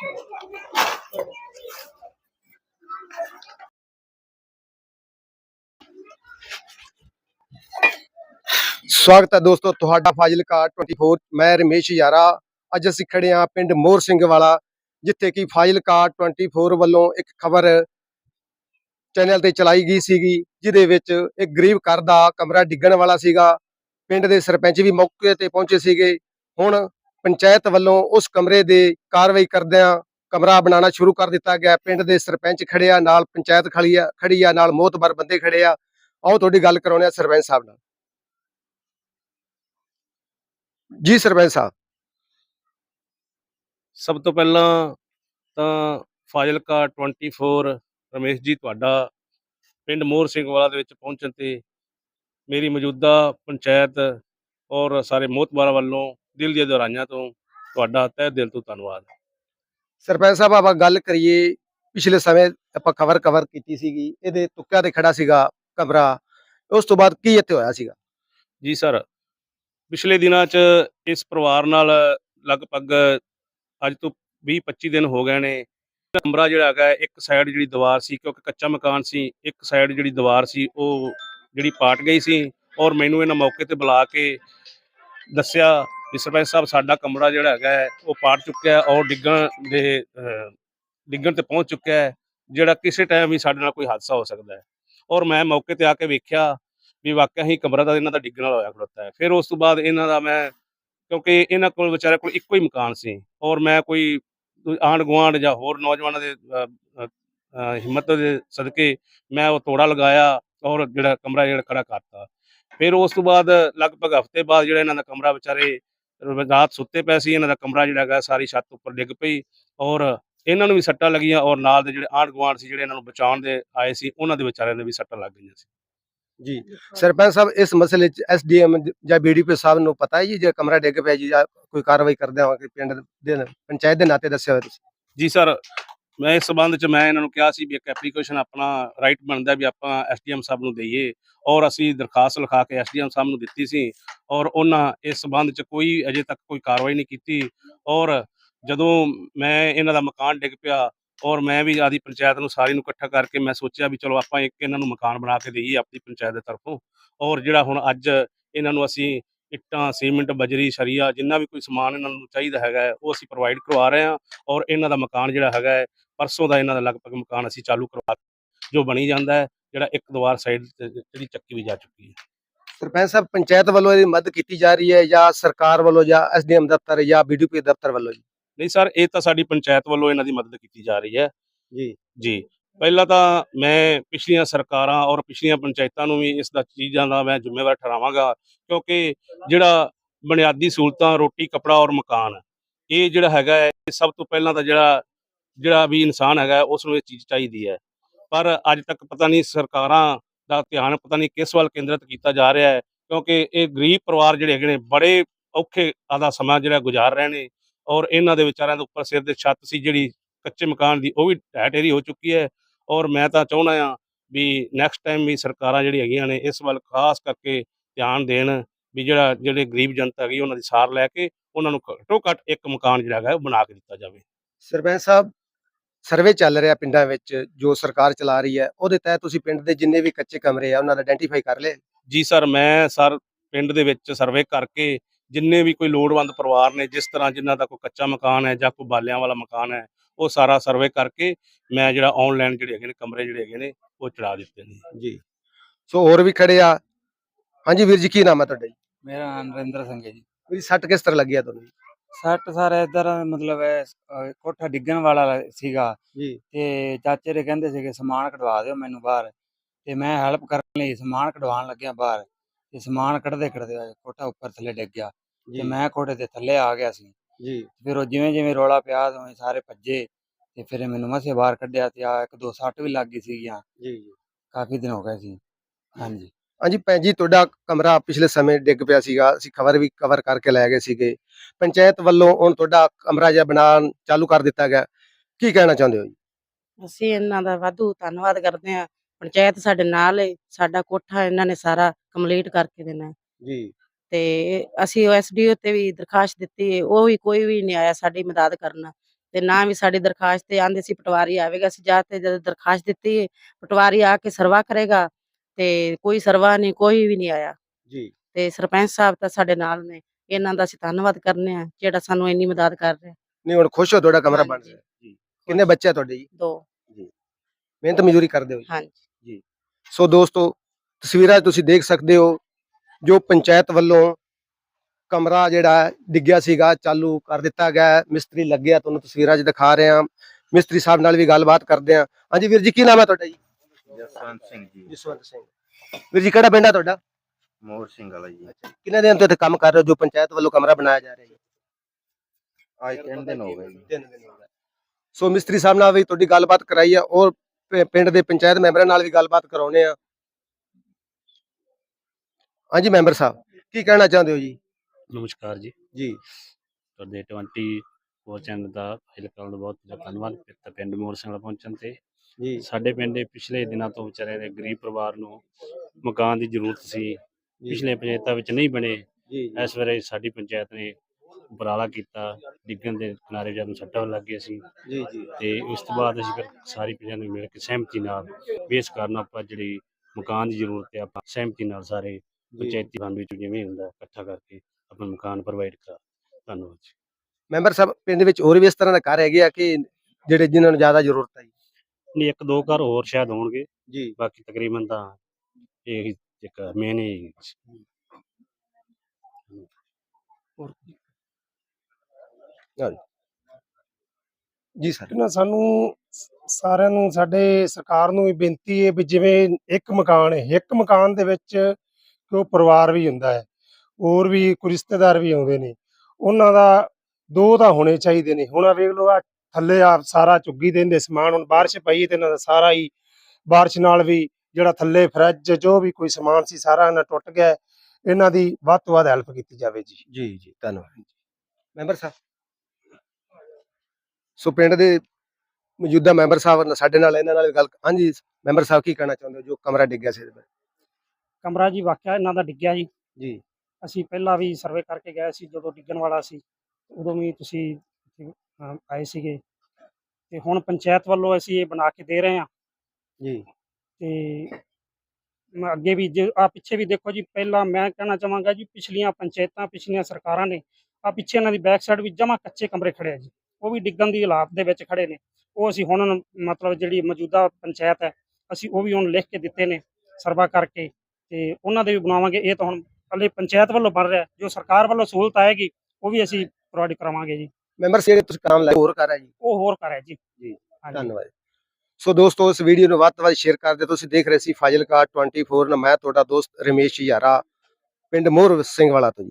ਸਵਾਗਤ ਹੈ ਦੋਸਤੋ, ਤੁਹਾਡਾ ਫਾਜ਼ਿਲਕਾ 24 ਮੈਂ ਰਮੇਸ਼ ਯਾਰਾ। ਅੱਜ ਅਸੀਂ ਖੜੇ ਹਾਂ ਪਿੰਡ ਮੋਰ ਸਿੰਘ ਵਾਲਾ, ਜਿੱਥੇ ਕਿ ਫਾਜ਼ਿਲਕਾ 24 ਵੱਲੋਂ ਇੱਕ ਖਬਰ ਚੈਨਲ ਤੇ ਚਲਾਈ ਗਈ ਸੀਗੀ, ਜਿਹਦੇ ਵਿੱਚ ਇੱਕ ਗਰੀਬ ਘਰ ਦਾ ਕਮਰਾ ਡਿੱਗਣ ਵਾਲਾ ਸੀਗਾ। ਪਿੰਡ ਦੇ ਸਰਪੰਚ ਵੀ ਮੌਕੇ ਤੇ ਪਹੁੰਚੇ ਸੀਗੇ। ਹੁਣ ਪੰਚਾਇਤ ਵੱਲੋਂ ਉਸ ਕਮਰੇ ਦੇ ਕਾਰਵਾਈ ਕਰਦਿਆਂ ਕਮਰਾ ਬਣਾਉਣਾ ਸ਼ੁਰੂ ਕਰ ਦਿੱਤਾ ਗਿਆ। ਪਿੰਡ ਦੇ ਸਰਪੰਚ ਖੜੇ ਆ, ਨਾਲ ਪੰਚਾਇਤ ਖੜੀ ਆ ਖੜੀ ਆ, ਨਾਲ ਮੋਤਬਰ ਬੰਦੇ ਖੜੇ ਆ। ਆਓ ਤੁਹਾਡੀ ਗੱਲ ਕਰਾਉਂਦੇ ਆ ਸਰਪੰਚ ਸਾਹਿਬ ਨਾਲ। ਜੀ ਸਰਪੰਚ ਸਾਹਿਬ। ਸਭ ਤੋਂ ਪਹਿਲਾਂ ਤਾਂ ਫਾਜ਼ਿਲਕਾ 24 ਰਮੇਸ਼ ਜੀ, ਤੁਹਾਡਾ ਪਿੰਡ ਮੋਹਰ ਸਿੰਘ ਵਾਲਾ ਦੇ ਵਿੱਚ ਪਹੁੰਚਣ ਤੇ ਮੇਰੀ ਮੌਜੂਦਾ ਪੰਚਾਇਤ ਔਰ ਸਾਰੇ ਮੋਹਤਬਾਰਾਂ ਵੱਲੋਂ ਦਿਲ ਦੀਆਂ ਦੁਹਰਾਈਆਂ ਤੋਂ ਤੁਹਾਡਾ ਤਹਿ ਦਿਲ ਤੋਂ ਧੰਨਵਾਦ। ਸਰਪੰਚ ਸਾਹਿਬ ਆਪਾਂ ਗੱਲ ਕਰੀਏ ਪਿਛਲੇ ਸਮੇਂ ਆਪਾਂ ਖਬਰ ਕਵਰ ਕੀਤੀ ਸੀਗੀ ਇਹਦੇ ਤੁੱਕਿਆਂ ਤੇ ਖੜਾ ਸੀਗਾ ਕਮਰਾ ਉਸ ਤੋਂ ਬਾਅਦ ਕੀ ਇੱਥੇ ਹੋਇਆ ਸੀਗਾ? ਜੀ ਸਰ ਪਿਛਲੇ ਦਿਨਾਂ 'ਚ ਇਸ ਪਰਿਵਾਰ ਨਾਲ ਲਗਭਗ ਅੱਜ ਤੋਂ 20-25 ਦਿਨ ਹੋ ਗਏ ਨੇ। ਕਮਰਾ ਜਿਹੜਾ ਹੈਗਾ ਇੱਕ ਸਾਈਡ ਜਿਹੜੀ ਦੀਵਾਰ ਸੀ ਕਿਉਂਕਿ ਕੱਚਾ ਮਕਾਨ ਸੀ ਇੱਕ ਸਾਈਡ ਜਿਹੜੀ ਦੀਵਾਰ ਸੀ ਉਹ ਜਿਹੜੀ ਪਾਟ ਗਈ ਸੀ ਔਰ ਮੈਨੂੰ ਇਹਨਾਂ ਮੌਕੇ ਤੇ ਬੁਲਾ ਕੇ ਦੱਸਿਆ ਵੀ ਸਰਪੰਚ ਸਾਹਿਬ ਸਾਡਾ ਕਮਰਾ ਜਿਹੜਾ ਹੈਗਾ ਹੈ, ਉਹ ਪਾੜ ਚੁੱਕਿਆ ਔਰ ਡਿੱਗਣ ਦੇ ਡਿੱਗਣ ਤੇ ਪਹੁੰਚ ਚੁੱਕਿਆ ਹੈ ਜਿਹੜਾ ਕਿਸੇ ਟਾਈਮ ਵੀ ਸਾਡੇ ਨਾਲ ਕੋਈ ਹਾਦਸਾ ਹੋ ਸਕਦਾ ਹੈ। ਔਰ ਮੈਂ ਮੌਕੇ ਤੇ ਆ ਕੇ ਵੇਖਿਆ ਵੀ ਵਾਕਿਆ ਹੀ ਕਮਰਾ ਤਾਂ ਇਹਨਾਂ ਦਾ ਡਿੱਗਣ ਵਾਲਾ ਹੋਇਆ ਖੜੋਤਾ ਹੈ। ਫਿਰ ਉਸ ਤੋਂ ਬਾਅਦ ਇਹਨਾਂ ਦਾ ਮੈਂ ਕਿਉਂਕਿ ਇਹਨਾਂ ਕੋਲ ਵਿਚਾਰੇ ਕੋਲ ਇੱਕੋ ਹੀ ਮਕਾਨ ਸੀ ਔਰ ਮੈਂ ਕੋਈ ਆਂਢ ਗੁਆਂਢ ਜਾਂ ਹੋਰ ਨੌਜਵਾਨਾਂ ਦੇ ਹਿੰਮਤ ਦੇ ਸਦਕੇ ਮੈਂ ਉਹ ਤੋੜਾ ਲਗਾਇਆ ਔਰ ਜਿਹੜਾ ਕਮਰਾ ਜਿਹੜਾ ਖੜਾ ਕਰਤਾ। ਫਿਰ ਉਸ ਤੋਂ ਬਾਅਦ ਲਗਭਗ ਹਫ਼ਤੇ ਬਾਅਦ ਜਿਹੜਾ ਇਹਨਾਂ ਦਾ ਕਮਰਾ ਵਿਚਾਰੇ ਰਾਤ ਸੁੱਤੇ ਪਏ ਸੀ ਇਹਨਾਂ ਦਾ ਕਮਰਾ ਜਿਹੜਾ ਹੈਗਾ ਸਾਰੀ ਛੱਤ ਉੱਪਰ ਡਿੱਗ ਪਈ ਔਰ ਇਹਨਾਂ ਨੂੰ ਵੀ ਸੱਟਾਂ ਲੱਗੀਆਂ ਔਰ ਨਾਲ ਦੇ ਜਿਹੜੇ ਆਂਢ ਗੁਆਂਢ ਸੀ ਜਿਹੜੇ ਇਹਨਾਂ ਨੂੰ ਬਚਾਉਣ ਦੇ ਆਏ ਸੀ ਉਹਨਾਂ ਦੇ ਵਿਚਾਰਿਆਂ ਦੇ ਵੀ ਸੱਟਾਂ ਲੱਗ ਗਈਆਂ ਸੀ। ਜੀ ਸਰਪੰਚ ਸਾਹਿਬ ਇਸ ਮਸਲੇ 'ਚ ਐਸਡੀਐਮ ਜਾਂ ਬੀਡੀਪੀ ਸਾਹਿਬ ਨੂੰ ਪਤਾ ਹੈ ਜੀ ਜੇ ਕਮਰਾ ਡਿੱਗ ਪਿਆ ਜੀ ਜਾਂ ਕੋਈ ਕਾਰਵਾਈ ਕਰਦੇ ਹੋਵਾਂਗੇ ਪਿੰਡ ਦੇ ਪੰਚਾਇਤ ਦੇ ਨਾਤੇ ਦੱਸਿਆ ਹੋਇਆ ਤੁਸੀਂ? ਜੀ ਸਰ ਮੈਂ ਇਸ ਸਬੰਧ ਚ ਮੈਂ ਇਹਨਾਂ ਨੂੰ ਕਿਹਾ ਸੀ ਵੀ ਇੱਕ ਐਪਲੀਕੇਸ਼ਨ ਆਪਣਾ ਰਾਈਟ ਬਣਦਾ ਵੀ ਆਪਾਂ ਐਸਡੀਐਮ ਸਾਹਿਬ ਨੂੰ ਦਈਏ ਔਰ ਅਸੀਂ ਦਰਖਾਸਤ ਲਿਖਾ ਕੇ ਐਸਡੀਐਮ ਸਾਹਿਬ ਨੂੰ ਦਿੱਤੀ ਸੀ ਔਰ ਉਹਨਾਂ ਇਸ ਸਬੰਧ ਚ ਕੋਈ ਅਜੇ ਤੱਕ ਕੋਈ ਕਾਰਵਾਈ ਨਹੀਂ ਕੀਤੀ ਔਰ ਜਦੋਂ ਮੈਂ ਇਹਨਾਂ ਦਾ ਮਕਾਨ ਡਿੱਗ ਪਿਆ ਔਰ ਮੈਂ ਵੀ ਆਦੀ ਪੰਚਾਇਤ ਨੂੰ ਸਾਰੀ ਨੂੰ ਇਕੱਠਾ ਕਰਕੇ ਮੈਂ ਸੋਚਿਆ ਵੀ ਚਲੋ ਆਪਾਂ ਇੱਕ ਇਹਨਾਂ ਨੂੰ ਮਕਾਨ ਬਣਾ ਕੇ ਦੇਈਏ ਆਪਣੀ ਪੰਚਾਇਤ ਦੇ ਤਰਫੋਂ ਔਰ ਜਿਹੜਾ ਹੁਣ ਅੱਜ ਇਹਨਾਂ ਨੂੰ ਅਸੀਂ ਇੱਟਾਂ ਸੀਮਿੰਟ ਬਜਰੀ ਸ਼ਰੀਆ ਜਿੰਨਾ ਵੀ ਕੋਈ ਸਮਾਨ ਇਹਨਾਂ ਨੂੰ ਚਾਹੀਦਾ ਹੈਗਾ ਉਹ ਅਸੀਂ ਪ੍ਰੋਵਾਈਡ ਕਰਵਾ ਰਹੇ ਹਾਂ ਔਰ ਇਹਨਾਂ ਦਾ ਮਕਾਨ ਜਿਹੜਾ ਹੈਗਾ ਹੈ, ਪਰਸੋਂ ਦਾ ਇਹਨਾਂ ਦਾ ਲਗਭਗ ਮਕਾਨ ਅਸੀਂ ਚਾਲੂ ਕਰਵਾ ਜੋ ਬਣੀ ਜਾਂਦਾ ਹੈ ਜਿਹੜਾ ਇੱਕ ਦੀਵਾਰ ਸਾਈਡ ਤੇ ਜਿਹੜੀ ਚੱਕੀ ਵੀ ਜਾ ਚੁੱਕੀ ਹੈ। ਸਰਪੰਚ ਸਾਹਿਬ ਪੰਚਾਇਤ ਵੱਲੋਂ ਇਹਦੀ ਮਦਦ ਕੀਤੀ ਜਾ ਰਹੀ ਹੈ ਜਾਂ ਸਰਕਾਰ ਵੱਲੋਂ ਜਾਂ ਐਸਡੀਐਮ ਦਫ਼ਤਰ ਜਾਂ ਬੀਡੀਪੀ ਦਫ਼ਤਰ ਵੱਲੋਂ ਜੀ? ਨਹੀਂ ਸਰ ਇਹ ਤਾਂ ਸਾਡੀ ਪੰਚਾਇਤ ਵੱਲੋਂ ਇਹਨਾਂ ਦੀ ਮਦਦ ਕੀਤੀ ਜਾ ਰਹੀ ਹੈ। ਜੀ। ਜੀ। ਪਹਿਲਾਂ ਤਾਂ ਮੈਂ ਪਿਛਲੀਆਂ ਸਰਕਾਰਾਂ ਔਰ ਪਿਛਲੀਆਂ ਪੰਚਾਇਤਾਂ ਨੂੰ ਵੀ ਇਸ ਦਾ ਚੀਜ਼ਾਂ ਦਾ ਮੈਂ ਜ਼ਿੰਮੇਵਾਰ ਠਹਿਰਾਵਾਂਗਾ ਕਿਉਂਕਿ ਜਿਹੜਾ ਬੁਨਿਆਦੀ ਸਹੂਲਤਾਂ ਰੋਟੀ ਕਪੜਾ ਔਰ ਮਕਾਨ ਇਹ ਜਿਹੜਾ ਹੈਗਾ ਇਹ ਸਭ ਤੋਂ ਪਹਿਲਾਂ ਤਾਂ ਜਿਹੜਾ ਜਿਹੜਾ ਵੀ ਇਨਸਾਨ ਹੈਗਾ ਹੈ, ਉਸ ਨੂੰ ਇਹ ਚੀਜ਼ ਚਾਹੀਦੀ ਹੈ। ਪਰ ਅੱਜ ਤੱਕ ਪਤਾ ਨਹੀਂ ਸਰਕਾਰਾਂ ਦਾ ਧਿਆਨ ਪਤਾ ਨਹੀਂ ਕਿਸ ਵੱਲ ਕੇਂਦਰਿਤ ਕੀਤਾ ਜਾ ਰਿਹਾ ਹੈ ਕਿਉਂਕਿ ਇਹ ਗਰੀਬ ਪਰਿਵਾਰ ਜਿਹੜੇ ਹੈਗੇ ਨੇ ਬੜੇ ਔਖੇ ਆਦਾ ਸਮਾਂ ਜਿਹੜਾ ਗੁਜ਼ਾਰ ਰਹੇ ਨੇ ਔਰ ਇਹਨਾਂ ਦੇ ਵਿਚਾਰਿਆਂ ਦੇ ਉੱਪਰ ਸਿਰ ਦੇ ਛੱਤ ਸੀ ਜਿਹੜੀ ਕੱਚੇ ਮਕਾਨ ਦੀ ਉਹ ਵੀ ਢਹਿ ਢੇਰੀ ਹੋ ਚੁੱਕੀ ਹੈ ਔਰ ਮੈਂ ਤਾਂ ਚਾਹੁੰਦਾ ਆ ਵੀ ਨੈਕਸਟ ਟਾਈਮ ਵੀ ਸਰਕਾਰਾਂ ਜਿਹੜੀਆਂ ਹੈਗੀਆਂ ਨੇ ਇਸ ਵੱਲ ਖਾਸ ਕਰਕੇ ਧਿਆਨ ਦੇਣ ਵੀ ਜਿਹੜਾ ਜਿਹੜੇ ਗਰੀਬ ਜਨਤਾ ਹੈਗੀ ਉਹਨਾਂ ਦੀ ਸਾਰ ਲੈ ਕੇ ਉਹਨਾਂ ਨੂੰ ਘੱਟੋ ਘੱਟ ਇੱਕ ਮਕਾਨ ਜਿਹੜਾ ਹੈਗਾ ਉਹ ਬਣਾ ਕੇ ਦਿੱਤਾ ਜਾਵੇ। ਸਰਪੰਚ ਸਾਹਿਬ ਸਰਵੇ ਚੱਲ ਰਿਹਾ ਪਿੰਡਾਂ ਵਿੱਚ ਜੋ ਸਰਕਾਰ ਚਲਾ ਰਹੀ ਹੈ ਉਹਦੇ ਤਹਿਤ ਤੁਸੀਂ ਪਿੰਡ ਦੇ ਜਿੰਨੇ ਵੀ ਕੱਚੇ ਕਮਰੇ ਆ ਉਹਨਾਂ ਦਾ ਆਇਡੈਂਟੀਫਾਈ ਕਰ ਲਏ ਜੀ ਸਰ ਮੈਂ ਸਰ ਪਿੰਡ ਦੇ ਵਿੱਚ ਸਰਵੇ ਕਰਕੇ ਜਿੰਨੇ ਵੀ ਕੋਈ ਲੋੜਵੰਦ ਪਰਿਵਾਰ ਨੇ ਜਿਸ ਤਰ੍ਹਾਂ ਜਿਨ੍ਹਾਂ ਦਾ ਕੋਈ ਕੱਚਾ ਮਕਾਨ ਹੈ ਜਾਂ ਕੋਈ ਬਾਲਿਆਂ ਵਾਲਾ ਮਕਾਨ ਹੈ ਉਹ ਸਾਰਾ ਸਰਵੇ ਕਰਕੇ ਮੈਂ ਜਿਹੜਾ ਆਨਲਾਈਨ ਜਿਹੜੇ ਹੈਗੇ ਨੇ ਕਮਰੇ ਜਿਹੜੇ ਹੈਗੇ ਨੇ ਉਹ ਚੜਾ ਦਿੱਤੇ ਨੇ। ਜੀ। ਸੋ ਹੋਰ ਵੀ ਖੜੇ ਆ। ਹਾਂਜੀ ਵੀਰ ਜੀ ਕੀ ਨਾਮ ਹੈ ਤੁਹਾਡਾ ਜੀ? ਮੇਰਾ ਨਾਮ ਨਰਿੰਦਰ ਸਿੰਘ ਹੈ ਜੀ। ਵੀਰ ਸੱਟ ਕਿਸ ਤਰ੍ਹਾਂ ਲੱਗੀ ਆ ਤੁਹਾਨੂੰ? ਸੱਟ ਸਰ ਇਧਰ ਮਤਲਬ ਇਹ, ਅਹ, ਕੋਠਾ ਡਿੱਗਣ ਵਾਲਾ ਸੀਗਾ ਜੀ। ਤੇ ਚਾਚੇ ਦੇ ਕਹਿੰਦੇ ਸੀਗੇ ਸਮਾਨ ਕਢਵਾ ਦਿਓ ਮੈਨੂੰ ਬਾਹਰ। ਤੇ ਮੈਂ ਹੈਲਪ ਕਰਨ ਲਈ ਸਮਾਨ ਕਢਵਾਉਣ ਲੱਗਿਆ ਬਾਹਰ ਤੇ ਸਮਾਨ ਕੱਢਦੇ ਕੱਢਦੇ ਕੋਠਾ ਉੱਪਰ ਥੱਲੇ ਡਿੱਗ ਗਿਆ ਤੇ ਮੈਂ ਕੋਠੇ ਦੇ ਥੱਲੇ ਆ ਗਿਆ ਸੀ। ਜੀ। ਫਿਰ ਉਹ ਜਿਵੇਂ ਜਿਵੇਂ ਰੋਲਾ ਪਿਆ ਉਵੇਂ ਸਾਰੇ ਭੱਜੇ ਤੇ ਫਿਰ ਮੈਨੂੰ ਮਸੇ ਬਾਹਰ ਕੱਢਿਆ ਤੇ ਆ ਇੱਕ ਦੋ ਸੱਟ ਵੀ ਲੱਗ ਗਈ ਸੀਗੀਆਂ। ਜੀ ਜੀ। ਕਾਫੀ ਦਿਨ ਹੋ ਗਏ ਸੀ। ਹਾਂਜੀ। ਹਾਂਜੀ ਭੈਣ ਜੀ ਤੁਹਾਡਾ ਕਮਰਾ ਪਿਛਲੇ ਸਮੇਂ ਡਿੱਗ ਪਿਆ ਸੀਗਾ। ਅਸੀਂ ਖਬਰ ਵੀ ਕਵਰ ਕਰਕੇ ਲੈ ਗਏ ਸੀਗੇ। ਪੰਚਾਇਤ ਵੱਲੋਂ ਹੁਣ ਤੁਹਾਡਾ ਕਮਰਾ ਜਿਹਾ ਬਣਾਉਣ ਚਾਲੂ ਕਰ ਦਿੱਤਾ ਗਿਆ। ਕੀ ਕਹਿਣਾ ਚਾਹੁੰਦੇ ਹੋ ਜੀ? ਅਸੀਂ ਇਹਨਾਂ ਦਾ ਵਾਧੂ ਧੰਨਵਾਦ ਕਰਦੇ ਹਾਂ। ਪੰਚਾਇਤ ਸਾਡੇ ਨਾਲ ਹੈ ਸਾਡਾ ਕੋਠਾ ਇਹਨਾਂ ਨੇ ਸਾਰਾ ਕੰਪਲੀਟ ਕਰਕੇ ਦੇਣਾ ਹੈ। ਜੀ। ਤੇ ਅਸੀਂ ਐਸਡੀਓ ਤੇ ਵੀ ਦਰਖਾਸਤ ਦਿੱਤੀ ਹੈ, ਉਹ ਵੀ ਕੋਈ ਵੀ ਨਹੀਂ ਆਇਆ ਸਾਡੀ ਮਦਦ ਕਰਨ। ਤੇ ਨਾ ਵੀ ਸਾਡੀ ਦਰਖਾਸਤ ਤੇ ਆਂਦੇ ਸੀ ਪਟਵਾਰੀ ਆਵੇਗਾ। ਅਸੀਂ ਜਾ ਤੇ ਜਦੋਂ ਦਰਖਾਸਤ ਦਿੱਤੀ ਪਟਵਾਰੀ ਆ ਕੇ ਸਰਵਾ ਕਰੇਗਾ। ਤੇ ਕੋਈ ਸਰਵਾ ਨਹੀਂ ਕੋਈ ਵੀ ਨਹੀਂ ਆਇਆ। ਜੀ। ਤੇ ਸਰਪੰਚ ਸਾਹਿਬ ਤਾਂ ਸਾਡੇ ਨਾਲ ਨੇ ਇਹਨਾਂ ਦਾ ਅਸੀਂ ਧੰਨਵਾਦ ਕਰਨੇ ਆ ਜਿਹੜਾ ਸਾਨੂੰ ਇੰਨੀ ਮਦਦ ਕਰ ਰਿਹਾ। ਨਹੀਂ ਹੁਣ ਖੁਸ਼ ਹੋ ਤੁਹਾਡਾ ਕਮਰਾ ਬਣ ਹਾਂਜੀ। ਰਿਹਾ। ਜੀ ਕਿੰਨੇ ਬੱਚੇ ਆ ਤੁਹਾਡੇ ਜੀ? ਦੋ। ਮਿਹਨਤ ਮਜ਼ਦੂਰੀ ਕਰਦੇ ਹੋ ਜੀ। ਹਾਂਜੀ। ਸੋ ਦੋਸਤੋ ਤਸਵੀਰਾਂ ਤੁਸੀਂ ਦੇਖ ਸਕਦੇ ਹੋ ਜੋ ਪੰਚਾਇਤ ਵੱਲੋਂ ਕਮਰਾ ਜਿਹੜਾ ਹੈ ਡਿੱਗਿਆ ਸੀਗਾ ਚਾਲੂ ਕਰ ਦਿੱਤਾ ਗਿਆ ਹੈ। ਮਿਸਤਰੀ ਲੱਗਿਆ ਤੁਹਾਨੂੰ ਤਸਵੀਰਾਂ 'ਚ ਦਿਖਾ ਰਹੇ ਹਾਂ। ਮਿਸਤਰੀ ਸਾਹਿਬ ਨਾਲ ਵੀ ਗੱਲਬਾਤ ਕਰਦੇ ਹਾਂ। ਹਾਂਜੀ ਵੀਰ ਜੀ ਕੀ ਨਾਮ ਹੈ ਤੁਹਾਡਾ ਜੀ? ਜਸਵੰਤ ਸਿੰਘ ਜੀ। ਜਸਵੰਤ ਸਿੰਘ। ਵੀਰ ਜੀ ਕਿਹੜਾ ਪਿੰਡ ਤੁਹਾਡਾ? ਮੋਹਰ ਸਿੰਘ ਵਾਲਾ ਜੀ। ਕਿੰਨੇ ਦਿਨ ਤੋਂ ਇੱਥੇ ਕੰਮ ਕਰ ਰਹੇ ਹੋ? ਜੋ ਪੰਚਾਇਤ ਵੱਲੋਂ ਕਮਰਾ ਬਣਾਇਆ ਜਾ ਰਿਹਾ ਜੀ। ਅੱਜ ਤਿੰਨ ਦਿਨ ਹੋ ਗਏ ਜੀ। ਤਿੰਨ ਦਿਨ ਹੋ ਗਏ। ਸੋ ਮਿਸਤਰੀ ਸਾਹਿਬ ਨਾਲ ਵੀ ਤੁਹਾਡੀ ਗੱਲਬਾਤ ਕਰਾਈ ਹੈ ਔਰ ਪਿੰਡ ਦੇ ਪੰਚਾਇਤ ਮੈਂਬਰਾਂ ਨਾਲ ਵੀ ਗੱਲਬਾਤ ਕਰਾਉਣੇ ਆ। ਹਾਂਜੀ ਮੈਂਬਰ ਸਾਹਿਬ ਕੀ ਕਹਿਣਾ ਚਾਹੁੰਦੇ ਹੋ ਜੀ? ਨਮਸਕਾਰ ਜੀ। ਜੀ। ਤੁਹਾਡੇ 24 ਚੈਨਲ ਦਾ ਫਾਈਲ ਕਰਨ ਦਾ ਬਹੁਤ ਬਹੁਤ ਧੰਨਵਾਦ ਪਿੰਡ ਮੋਰ ਸਿੰਘ ਪਹੁੰਚਣ ਤੇ ਸਾਡੇ ਪਿੰਡ ਦੇ ਪਿਛਲੇ ਦਿਨਾਂ ਤੋਂ ਵਿਚਾਰੇ ਦੇ ਗਰੀਬ ਪਰਿਵਾਰ ਨੂੰ ਮਕਾਨ ਦੀ ਜ਼ਰੂਰਤ ਸੀ। ਪਿਛਲੇ ਪੰਚਾਇਤਾਂ ਵਿੱਚ ਨਹੀਂ ਬਣੇ। ਇਸ ਵੇਲੇ ਸਾਡੀ ਪੰਚਾਇਤ ਨੇ ਉਪਰਾਲਾ ਕੀਤਾ। ਡਿੱਗਣ ਦੇ ਕਿਨਾਰੇ ਜਦ ਸੱਟਾਂ ਲੱਗੇ ਸੀ। ਜੀ ਜੀ। ਤੇ ਉਸ ਤੋਂ ਬਾਅਦ ਅਸੀਂ ਫਿਰ ਸਾਰੀ ਪੰਚਾਇਤ ਨੇ ਮਿਲ ਕੇ ਸਹਿਮਤੀ ਨਾਲ ਬੇਸ ਕਰਨ ਆਪਾਂ ਜਿਹੜੀ ਮਕਾਨ ਦੀ ਜ਼ਰੂਰਤ ਹੈ ਆਪਾਂ ਸਹਿਮਤੀ ਨਾਲ ਸਾਰੇ ਪੰਚਾਇਤੀ ਫੰਡ ਵਿੱਚ ਜਿਵੇਂ ਹੁੰਦਾ ਇਕੱਠਾ ਕਰਕੇ ਆਪਣਾ ਮਕਾਨ ਪ੍ਰੋਵਾਈਡ ਕਰਾ। ਧੰਨਵਾਦ ਜੀ। ਮੈਂਬਰ ਸਾਹਿਬ ਪਿੰਡ ਵਿੱਚ ਹੋਰ ਵੀ ਇਸ ਤਰ੍ਹਾਂ ਦਾ ਘਰ ਹੈਗੇ ਆ ਕਿ ਜਿਹੜੇ ਜਿਨ੍ਹਾਂ ਨੂੰ ਜ਼ਿਆਦਾ ਜ਼ਰੂਰਤ ਹੈ ਨਹੀਂ ਇੱਕ ਦੋ ਘਰ ਹੋਰ ਸ਼ਾਇਦ ਹੋਣਗੇ। ਜੀ। ਬਾਕੀ ਤਕਰੀਬਨ ਤਾਂ ਇਹ ਇੱਕ ਮੇਨ ਹੀ ਜੀ ਸਰ। ਨਾ ਸਾਨੂੰ ਸਾਰਿਆਂ ਨੂੰ ਸਾਡੇ ਸਰਕਾਰ ਨੂੰ ਵੀ ਬੇਨਤੀ ਹੈ ਵੀ ਜਿਵੇਂ ਇੱਕ ਮਕਾਨ ਹੈ ਇੱਕ ਮਕਾਨ ਦੇ ਵਿੱਚ ਕੋਈ ਪਰਿਵਾਰ ਵੀ ਹੁੰਦਾ ਹੈ ਹੋਰ ਵੀ ਕੋਈ ਰਿਸ਼ਤੇਦਾਰ ਵੀ ਆਉਂਦੇ ਨੇ ਉਹਨਾਂ ਦਾ ਦੋ ਤਾਂ ਹੋਣੇ ਚਾਹੀਦੇ ਨੇ। ਹੁਣ ਆਹ ਵੇਖ ਲਓ ਆ ਥੱਲੇ ਆ ਸਾਰਾ ਝੁੱਗੀ ਦੇ ਦਿੰਦੇ ਸਮਾਨ ਹੁਣ ਬਾਰਿਸ਼ ਪਈ ਤੇ ਇਹਨਾਂ ਦਾ ਸਾਰਾ ਹੀ ਬਾਰਿਸ਼ ਨਾਲ ਵੀ ਜਿਹੜਾ ਥੱਲੇ ਫਰਿੱਜ ਜੋ ਵੀ ਕੋਈ ਸਮਾਨ ਸੀ ਸਾਰਾ ਇਹਨਾਂ ਟੁੱਟ ਗਿਆ। ਇਹਨਾਂ ਦੀ ਵੱਧ ਤੋਂ ਵੱਧ ਹੈਲਪ ਕੀਤੀ ਜਾਵੇ ਜੀ। ਜੀ ਜੀ ਧੰਨਵਾਦ ਮੈਂਬਰ ਸਾਹਿਬ। ਸੋ ਪਿੰਡ ਦੇ ਮੌਜੂਦਾ ਮੈਂਬਰ ਸਾਹਿਬ ਨਾਲ ਸਾਡੇ ਨਾਲ ਇਹਨਾਂ ਨਾਲ ਗੱਲ ਹਾਂਜੀ ਮੈਂਬਰ ਸਾਹਿਬ ਕੀ ਕਹਿਣਾ ਚਾਹੁੰਦੇ ਹੋ? ਜੋ ਕਮਰਾ ਡਿੱਗਿਆ ਸੀ ਇਹਦੇ? ਕਮਰਾ ਜੀ ਵਾਕਿਆ ਇਹਨਾਂ ਦਾ ਡਿੱਗਿਆ ਜੀ। ਜੀ। ਅਸੀਂ ਪਹਿਲਾਂ ਵੀ ਸਰਵੇ ਕਰਕੇ ਗਏ ਸੀ ਜਦੋਂ ਡਿੱਗਣ ਵਾਲਾ ਸੀ ਉਦੋਂ ਵੀ ਤੁਸੀਂ ਆਏ ਸੀਗੇ। ਤੇ ਹੁਣ ਪੰਚਾਇਤ ਵੱਲੋਂ ਅਸੀਂ ਇਹ ਬਣਾ ਕੇ ਦੇ ਰਹੇ ਹਾਂ। ਜੀ। ਤੇ ਮੈਂ ਅੱਗੇ ਵੀ ਆ ਪਿੱਛੇ ਵੀ ਦੇਖੋ ਜੀ ਪਹਿਲਾਂ ਮੈਂ ਕਹਿਣਾ ਚਾਹਾਂਗਾ ਜੀ ਪਿਛਲੀਆਂ ਪੰਚਾਇਤਾਂ ਪਿਛਲੀਆਂ ਸਰਕਾਰਾਂ ਨੇ ਆ ਪਿੱਛੇ ਇਹਨਾਂ ਦੀ ਬੈਕ ਸਾਈਡ ਵੀ ਜਮਾ ਕੱਚੇ ਕਮਰੇ ਖੜੇ ਆ ਜੀ। ਉਹ ਵੀ ਡਿੱਗਣ ਦੀ ਹਾਲਾਤ ਦੇ ਵਿੱਚ ਖੜੇ ਨੇ। ਉਹ ਅਸੀਂ ਹੁਣ ਮਤਲਬ ਜਿਹੜੀ ਮੌਜੂਦਾ ਪੰਚਾਇਤ ਹੈ ਅਸੀਂ ਉਹ ਵੀ ਹੁਣ ਲਿਖ ਕੇ ਦਿੱਤੇ ਨੇ ਸਰਵਾ ਕਰਕੇ। ਤੇ ਉਹਨਾਂ ਦੇ ਵੀ ਬਣਾਵਾਂਗੇ ਇਹ ਤਾਂ ਹੁਣ ਹਲੇ ਪੰਚਾਇਤ ਵੱਲੋਂ ਬਣ ਰਿਹਾ ਜੋ ਸਰਕਾਰ ਵੱਲੋਂ ਸਹੂਲਤ ਆਏਗੀ ਉਹ ਵੀ ਅਸੀਂ ਪ੍ਰੋਵਾਈਡ ਕਰਾਵਾਂਗੇ ਜੀ। ਮੈਂਬਰ ਜਿਹੜੇ ਤੁਸੀਂ ਕੰਮ ਲੈ ਹੋਰ ਕਰ ਰਹੇ ਜੀ। ਉਹ ਹੋਰ ਕਰ ਹੈ ਜੀ। ਜੀ, ਧੰਨਵਾਦ ਸੋ ਦੋਸਤੋ ਇਸ ਵੀਡੀਓ ਨੂੰ ਵੱਧ ਤੋਂ ਵੱਧ ਸ਼ੇਅਰ ਕਰਦੇ ਤੁਸੀਂ ਦੇਖ ਰਹੇ ਸੀ ਫਾਜ਼ਿਲਕਾ 24 ਨਾਲ ਮੈਂ ਤੁਹਾਡਾ ਦੋਸਤ ਰਮੇਸ਼ ਯਾਰਾ ਪਿੰਡ ਮੋਹਰ ਸਿੰਘ ਵਾਲਾ ਤੋਂ ਜੀ।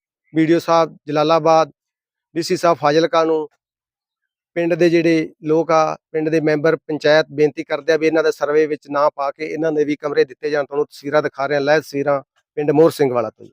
ਵੀਡੀਓ ਸਾਹਿਬ, ਜਲਾਲਾਬਾਦ ਡੀਸੀ ਸਾਹਿਬ ਫਾਜ਼ਿਲਕਾ ਨੂੰ। ਪਿੰਡ ਦੇ ਜਿਹੜੇ ਲੋਕ ਆ, ਪਿੰਡ ਦੇ ਮੈਂਬਰ, ਪੰਚਾਇਤ ਬੇਨਤੀ ਕਰਦੇ ਆ ਵੀ ਇਹਨਾਂ ਦਾ ਸਰਵੇ ਵਿੱਚ ਨਾ ਪਾ ਕੇ ਇਹਨਾਂ ਦੇ ਵੀ ਕਮਰੇ ਦਿੱਤੇ ਜਾਣ। ਤੁਹਾਨੂੰ ਤਸਵੀਰਾਂ ਦਿਖਾ ਰਹੇ ਆ ਲੈ ਤਸਵੀਰਾਂ ਪਿੰਡ ਮੋਹਰ ਸਿੰਘ ਵਾਲਾ ਤੋਂ